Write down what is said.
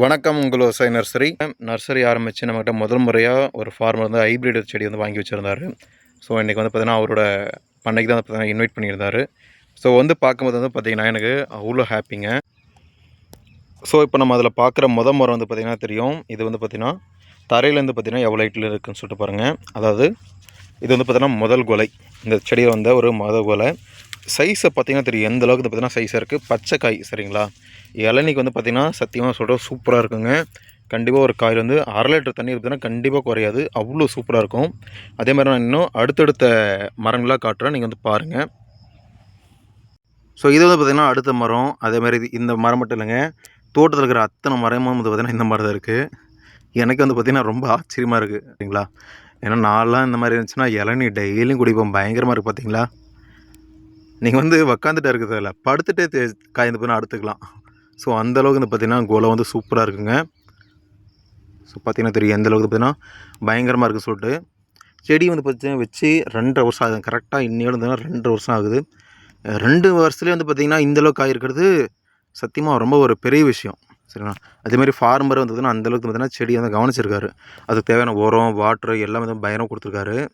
வணக்கம் உங்கள் விவசாய நர்சரி. நர்சரி ஆரம்பித்து நம்மகிட்ட முதல் முறையாக ஒரு ஃபார்மர் வந்து ஹைப்ரிட் செடி வந்து வாங்கி வச்சுருந்தாரு. ஸோ இன்றைக்கி வந்து பார்த்தீங்கன்னா அவரோட பண்ணைக்கு தான் பார்த்தீங்கன்னா இன்வைட் பண்ணியிருந்தாரு. ஸோ வந்து பார்க்கும்போது வந்து பார்த்திங்கன்னா எனக்கு அவ்வளோ ஹாப்பிங்க ஸோ இப்போ நம்ம அதில் பார்க்குற முத மரம் வந்து பார்த்திங்கன்னா தெரியும். இது வந்து பார்த்திங்கன்னா தரையிலேருந்து பார்த்திங்கன்னா எவ்வளோ ஹைட்டில் இருக்குன்னு சொல்லிட்டு பாருங்கள் அதாவது இது வந்து பார்த்திங்கன்னா முதல் கொலை. இந்த செடியில் வந்த ஒரு மத கொலை. சைஸை பார்த்தீங்கன்னா தெரியும். எந்த அளவுக்கு பார்த்தீங்கன்னா சைஸாக இருக்குது பச்சை காய் சரிங்களா? இளநிக்கு வந்து பார்த்திங்கன்னா சத்தியமாக சொல்கிறேன் சூப்பராக இருக்குங்க. கண்டிப்பாக ஒரு காயில் வந்து அரை லிட்டர் தண்ணி இருக்குதுன்னா கண்டிப்பாக குறையாது. அவ்வளோ சூப்பராக இருக்கும். அதே மாதிரி நான் இன்னும் அடுத்தடுத்த மரங்களாக காட்டுறேன். நீங்கள் வந்து பாருங்கள் ஸோ இது வந்து பார்த்திங்கன்னா அடுத்த மரம். அதே மாதிரி இந்த மரம் மட்டும் இல்லைங்க. தோட்டத்தில் இருக்கிற அத்தனை மரமும் வந்து பார்த்திங்கன்னா இந்த மாதிரி தான் இருக்குது எனக்கு வந்து பார்த்திங்கன்னா ரொம்ப ஆச்சரியமாக இருக்குது சரிங்களா? ஏன்னா நான்லாம் இந்த மாதிரி இருந்துச்சுன்னா இளநீ டெய்லியும் குடிப்போம் பயங்கரமாக இருக்குது பார்த்தீங்களா? நீங்கள் வந்து உக்காந்துட்டே இருக்க இல்லை. படுத்துட்டே தே- காய்ந்து போனால் அடுத்துக்கலாம். ஸோ அந்தளவுக்கு வந்து பார்த்திங்கன்னா கோலம் வந்து சூப்பராக இருக்குங்க. ஸோ பார்த்தீங்கன்னா தெரியும் எந்தளவுக்கு பார்த்திங்கன்னா பார்த்தீங்கன்னா பயங்கரமாக இருக்குது சொல்லிட்டு. செடி வந்து பார்த்தீங்கன்னா வச்சு ரெண்டரை வருஷம் ஆகுது. கரெக்டாக இன்னையோட வந்து ரெண்டரை வருஷம் ஆகுது. ரெண்டு வருஷத்துலேயே வந்து பார்த்திங்கன்னா இந்த அளவுக்கு சத்தியமாக ரொம்ப ஒரு பெரிய விஷயம். சரிங்களா? அதேமாதிரி ஃபார்மர் வந்து பார்த்தீங்கன்னா அந்தளவுக்கு பார்த்தீங்கன்னா செடி வந்து கவனிச்சிருக்காரு. அதுக்கு தேவையான உரம் வாட்ரு எல்லாமே வந்து பயங்கரம் கொடுத்துருக்காரு.